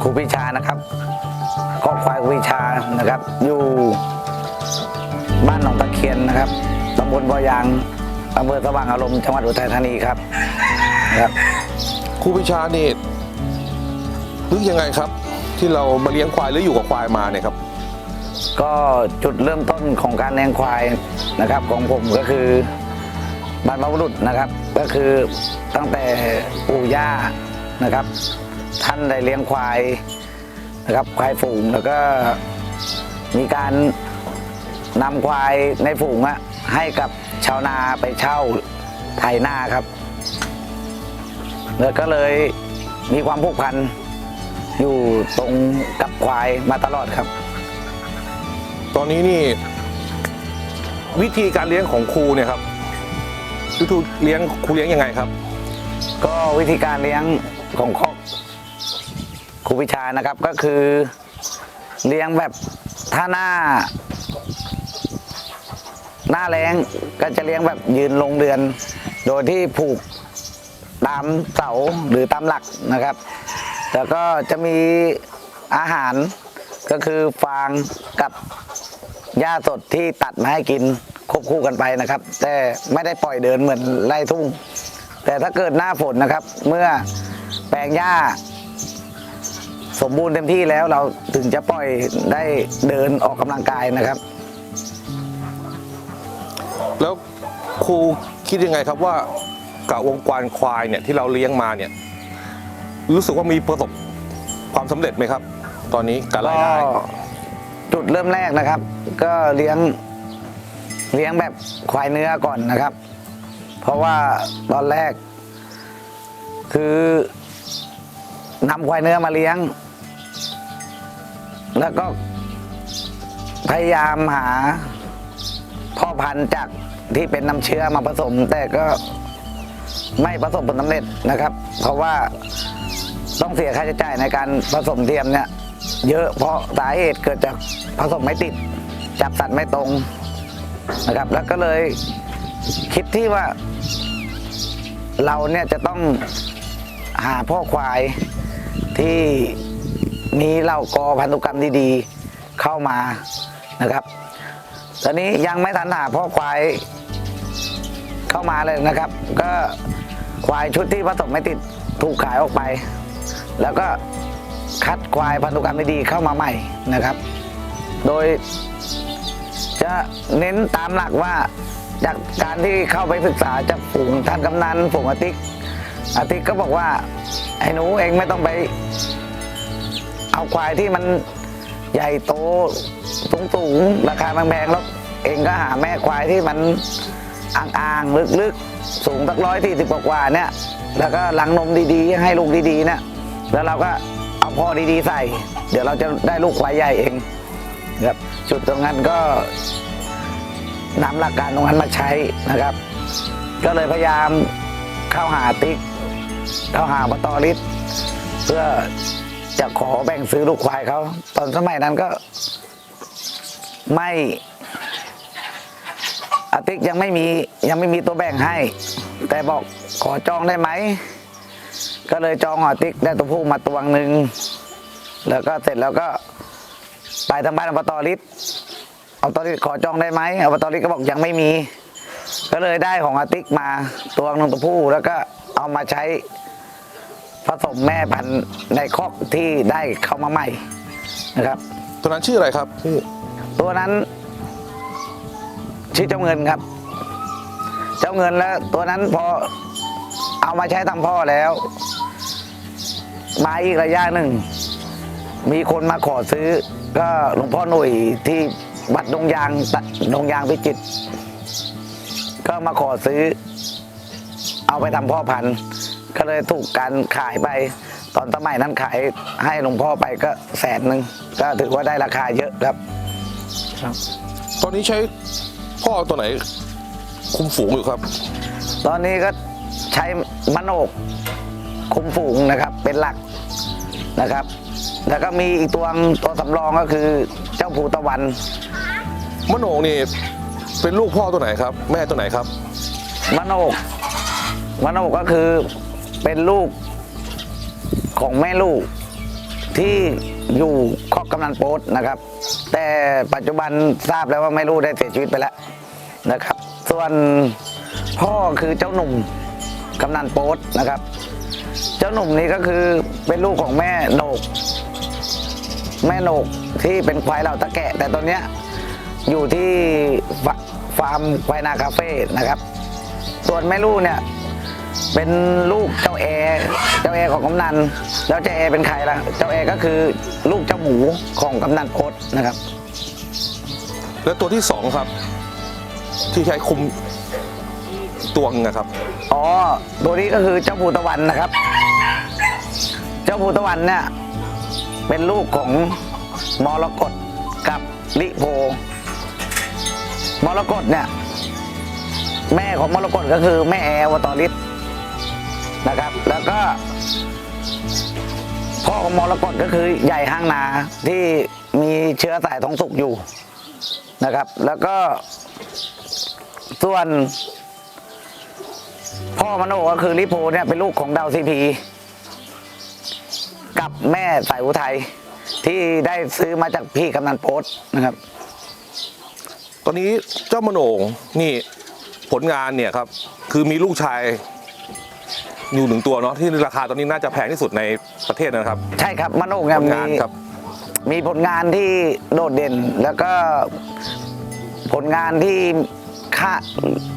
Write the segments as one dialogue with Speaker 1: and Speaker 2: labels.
Speaker 1: ครูพิชานะครับครอบควายครูพิชานะครับ อยู่บ้านหนองตะเคียนนะครับตำบลบ่อยางอำเภอสว่างอารมณ์จังหวัดอุทัยธานีครับครับ
Speaker 2: ครูพิชานี่รู้ยังไงครับ ที่เรามาเลี้ยงควายหรืออยู่กับควายมาเนี่ยครับ
Speaker 1: ก็จุดเริ่มต้นของการเลี้ยงควายนะครับ ของผมก็คือบ้านรรพบุรุษนะครับ ก็คือตั้งแต่ปู่ย่านะครับ ท่านได้เลี้ยงควายนะครับควายฝูงแล้วก็มีการนำควายในฝูงอะให้กับชาวนาไปเช่าไถนาครับ แล้วก็เลยมีความผูกพันอยู่ตรงกับควายมาตลอดครับ
Speaker 2: ตอนนี้นี่ วิธีการเลี้ยงของครูเนี่ยครับวิธีเลี้ยงครูเลี้ยงยังไงครับ
Speaker 1: ก็วิธีการเลี้ยงของครอบ ครูพิชานะครับก็คือเลี้ยงแบบถ้าหน้า หน้าแรงก็จะเลี้ยงแบบยืนลงเดือน โดยที่ผูกตามเสาหรือตามหลักนะครับแล้วก็จะมีอาหารก็คือฟางกับหญ้าสดที่ตัดมาให้กินควบคู่กันไปนะครับ แต่ไม่ได้ปล่อยเดินเหมือนไร่ทุ่ง แต่ถ้าเกิดหน้าฝนนะครับ เมื่อแปลงหญ้า สมบูรณ์เต็มที่แล้วเราถึงจะปล่อยได้เดินออกกำลังกายนะครับ
Speaker 2: แล้วครูคิดยังไงครับว่ากับวงการควายเนี่ยที่เราเลี้ยงมาเนี่ย รู้สึกว่ามีประสบความสำเร็จไหมครับ ตอนนี้กับรายได้
Speaker 1: ก็จุดเริ่มแรกนะครับ ก็เลี้ยงเลี้ยงแบบควายเนื้อก่อนนะครับ เพราะว่าตอนแรก คือนำควายเนื้อมาเลี้ยง แล้วก็พยายามหาพ่อพันธุ์จากที่เป็นน้ำเชื้อมาผสม แต่ก็ไม่ประสบผลสำเร็จนะครับ เพราะว่าต้องเสียค่าใช้จ่ายในการผสมเทียมเนี่ยเยอะเพราะสาเหตุเกิดจากผสมไม่ติด จับสัตว์ไม่ตรงนะครับ แล้วก็เลยคิดที่ว่า เราเนี่ยจะต้องหาพ่อควายที่ มีเหล่ากอพันธุกรรมดีๆเข้ามานะครับ ตอนนี้ยังไม่ทันหาพ่อควายเข้ามาเลยนะครับ ก็ควายชุดที่ผสมไม่ติดถูกขายออกไป แล้วก็คัดควายพันธุกรรมดีๆเข้ามาใหม่นะครับ โดยจะเน้นตามหลักว่าจากการที่เข้าไปศึกษาจากฝูงท่านกำนันฝูงอาติกอาติกก็บอกว่าไอ้หนูเองไม่ต้องไป เอาควายที่มันใหญ่โตสูงๆราคาแพงๆแล้วเองก็หาแม่ควายที่มันอ่างๆลึกๆ สูงสักร้อยที่สิบกว่าเนี่ย แล้วก็หลังนมดีๆ ให้ลูกดีๆเนี่ยแล้วเราก็เอาพ่อดีๆใส่ เดี๋ยวเราจะได้ลูกควายใหญ่เองครับจุดตรงนั้นก็นำหลักการตรงนั้นมาใช้นะครับ ก็เลยพยายามเข้าหาติ๊กเข้าหาปตอริสเพื่อ จะขอแบ่งซื้อลูกควายเขาตอนสมัยนั้นก็ ไม่อาติ๊กยังไม่มียังไม่มีตัวแบ่งให้ แต่บอกขอจองได้ไหม ก็เลยจองหอติ๊กได้ตัวผู้มาตัวหนึ่งแล้วก็เสร็จแล้วก็ไปทางบ้านอบตริศอบตริศขอจองได้ไหมอบตริศก็บอกยังไม่มี ก็เลยได้ของอาติ๊กมาตัวหนึ่งตัวผู้ แล้วก็เอามาใช้ ผสมแม่พันธุ์ในคอกที่ได้เข้ามาใหม่นะครับ
Speaker 2: ตัวนั้นชื่ออะไรครับพี่
Speaker 1: ตัวนั้นชื่อเจ้าเงินครับ เจ้าเงินแล้ว ตัวนั้นพอเอามาใช้ทำพ่อแล้ว มาอีกระยะหนึ่ง มีคนมาขอซื้อ ก็หลวงพ่อหนุ่ยที่บัดดงยางตะดงยางพิจิตรก็มาขอซื้อ เอาไปทำพ่อพันธุ์ ก็เลยถูกการขายไป ตอนสมัยนั้นขายให้หลวงพ่อไปก็แสนหนึ่งก็ถือว่าได้ราคาเยอะครับ
Speaker 2: ตอนนี้ใช้พ่อตัวไหน คุมฝูงอยู่ครับ
Speaker 1: ตอนนี้ก็ใช้มโนกคุมฝูงนะครับ เป็นหลักนะครับ แล้วก็มีอีกตัวตัวสำรองก็คือเจ้าผูตะวัน
Speaker 2: มโนงนี่เป็นลูกพ่อตัวไหนครับ แม่ตัวไหนครับ
Speaker 1: มโนกมโนกก็คือ เป็นลูกของแม่ลูกที่อยู่ครอบกำนันโป๊ตนะครับ แต่ปัจจุบันทราบแล้วว่าไม่รู้ได้เสียชีวิตไปแล้วนะครับ ส่วนพ่อคือเจ้าหนุ่มกำนันโป๊ตนะครับ เจ้าหนุ่มนี้ก็คือเป็นลูกของแม่โหนก แม่โหนกที่เป็นควายเหล่าตะแกะ แต่ตอนเนี้ยอยู่ที่ฟาฟาร์มควายนาคาเฟ่นะครับ ส่วนแม่ลูกเนี่ย เป็นลูกเจ้าแอร์เจ้าแอร์ของกำนัน แล้วเจ้าแอร์เป็นใครล่ะ เจ้าแอร์ก็คือลูกเจ้าหมูของกำนันโพสนะครับ
Speaker 2: แล้วตัวที่สองครับ ที่ใช้คุมตัวงนะครับ
Speaker 1: อ๋อ ตัวนี้ก็คือเจ้าภูตะวันนะครับ เจ้าภูตะวันเนี่ยเป็นลูกของมรกตกับลิโพ มรกตเนี่ย แม่ของมรกตก็คือแม่แอร์วตอริส นะครับ แล้วก็ พ่อของมรกตก็คือใหญ่ห้างนาที่มีเชื้อสายทองสุกอยู่นะครับ แล้วก็ส่วน พ่อมโนก็คือลิโพเนี่ยเป็นลูกของดาวซีพีกับแม่สายอุทัยที่ได้ซื้อมาจากพี่กำนันโพสนะครับ
Speaker 2: ตอนนี้เจ้ามโนงนี่ผลงานเนี่ยครับ คือมีลูกชาย อยู่หนึ่งตัวเนาะที่ราคาตอนนี้น่าจะแพงที่สุดในประเทศนะครับ
Speaker 1: ใช่ครับมโนเนี่ย
Speaker 2: ผล
Speaker 1: มี
Speaker 2: งานครับ
Speaker 1: มีผลงานที่โดดเด่น แล้วก็ผลงานที่ค่า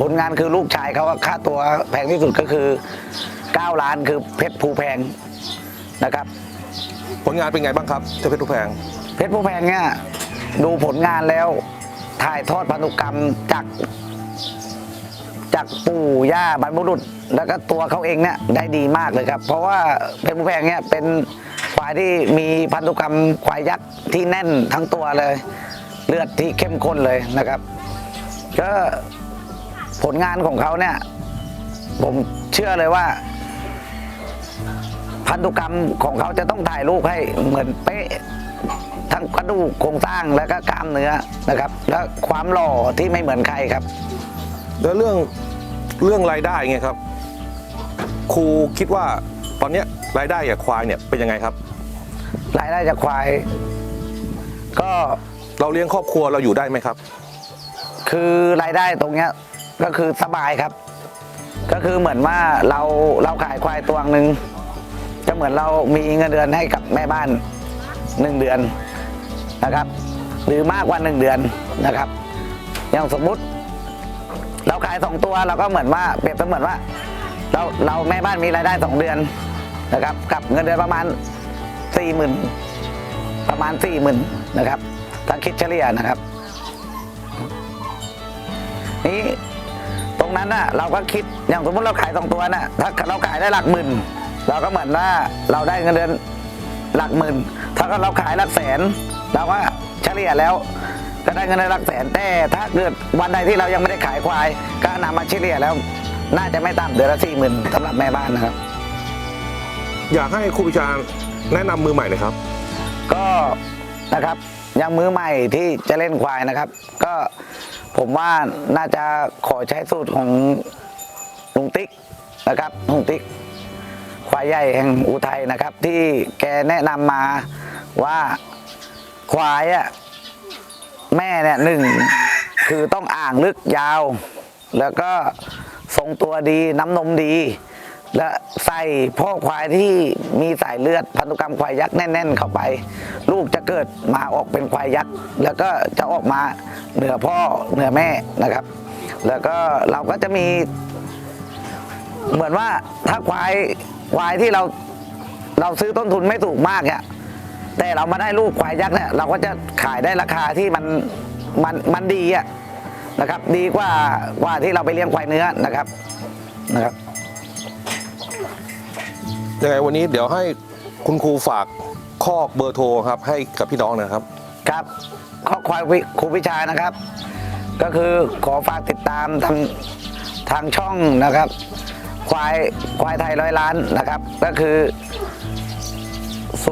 Speaker 1: ผลงานคือลูกชายเขาว่าค่าตัวแพงที่สุดก็คือ 9 ล้านคือเพชรภูแพงนะครับ
Speaker 2: ผลงานเป็นไงบ้างครับเจ้าเพชรทุกแพง
Speaker 1: เพชรผู้แพงเนี่ยดูผลงานแล้วถ่ายทอดพันธุกรรมจาก จากปู่ย่าบรรพบุรุษ แล้วก็ตัวเขาเองเนี่ยได้ดีมากเลยครับ เพราะว่าเพชรผู้แพงเนี่ยเป็นควายที่มีพันธุกรรมควายยักษ์ที่แน่นทั้งตัวเลย เลือดที่เข้มข้นเลยนะครับ ก็ผลงานของเขาเนี่ยผมเชื่อเลยว่า พันธุกรรมของเขาจะต้องถ่ายรูปให้เหมือนเป๊ะทั้งกระดูกโครงสร้างแล้วก็กล้ามเนื้อนะครับ และความหล่อที่ไม่เหมือนใครครับ
Speaker 2: แล้วเรื่องเรื่องรายได้ไงครับ ครูคิดว่าตอนเนี้ยรายได้กับควายเนี่ยเป็นยังไงครับ
Speaker 1: รายได้จากควาย ก็
Speaker 2: เราเลี้ยงครอบครัวเราอยู่ได้ไหมครับ
Speaker 1: คือรายได้ตรงเนี้ยก็คือสบายครับ ก็คือเหมือนว่าเราเราขายควายตัวหนึ่งจะเหมือนเรามีเงินเดือนให้กับแม่บ้านหนึ่งเดือนนะครับ หรือมากกว่าหนึ่งเดือนนะครับ อย่างสมมุติ เราขายสองตัวเราก็เหมือนว่าเปรียบเสมือนว่า เราเราแม่บ้านมีรายได้สองเดือนนะครับ กับเงินเดือนประมาณสี่หมื่นประมาณสี่หมื่นนะครับถ้าคิดเฉลี่ยนะครับ นี่ตรงนั้นน่ะเราก็คิดอย่างสมมติเราขายสองตัวน่ะถ้าเราขายได้หลักหมื่นเราก็เหมือนว่าเราได้เงินเดือนหลักหมื่น ถ้าเราขายหลักแสน เราก็เฉลี่ยแล้ว ก็ได้เงินเดือนหลักแสนแต่ถ้าเกิดวันใดที่เรายังไม่ได้ขายควาย ก็นำมาเฉลี่ยแล้ว น่าจะไม่ต่ำเดือนละสี่หมื่นสำหรับแม่บ้านนะครับ
Speaker 2: อยากให้ครูพิชาแนะนำมือใหม่เลยครับ
Speaker 1: ก็นะครับยังมือใหม่ที่จะเล่นควายนะครับ ก็ผมว่าน่าจะขอใช้สูตรของลุงติ๊กนะครับลุงติ๊กควายใหญ่แห่งอุทัยนะครับ ที่แกแนะนำมาว่าควายอะ แม่เนี่ยหนึ่งคือต้องอ่างลึกยาว แล้วก็ทรงตัวดีน้ำนมดี และใส่พ่อควายที่มีสายเลือดพันธุกรรมควายยักษ์แน่น ๆ เข้าไป ลูกจะเกิดมาออกเป็นควายยักษ์แล้วก็จะออกมาเหนือพ่อเหนือแม่นะครับ แล้วก็เราก็จะมีเหมือนว่าถ้าควายควายที่เราเราซื้อต้นทุนไม่ถูกมากเนี่ย แต่เรามาได้ลูกควายยักษ์เนี่ยเราก็จะขายได้ราคาที่มันมันมันดีอะนะครับ ดีกว่ากว่าที่เราไปเลี้ยงควายเนื้อนะครับนะครับ
Speaker 2: ยังไงวันนี้เดี๋ยวให้คุณครูฝากข้อเบอร์โทรครับ ให้กับพี่น้องนะครับ
Speaker 1: ครับข้อควายวิครูวิชานะครับ ก็คือขอฝากติดตามทางทางช่องนะครับ ควายควายไทยร้อยล้านนะครับ ก็คือ 093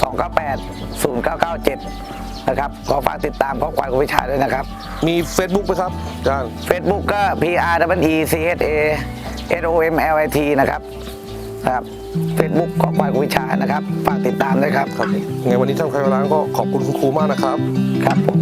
Speaker 1: 298 0997 นะครับ ขอฝากติดตามข้อควายครูวิชาด้วยนะครับ
Speaker 2: มี Facebook ไหมครับอาจารย์
Speaker 1: Facebook ก็ P R W E C H A S O M L I T นะครับนะครับเฟซบุ๊กก็ควายกุวิชานะครับ ฝากติดตามด้วยครับ
Speaker 2: ครับไงวันนี้ท่านใครร้านก็ขอบคุณคุณครูมากนะครับ
Speaker 1: ครับผม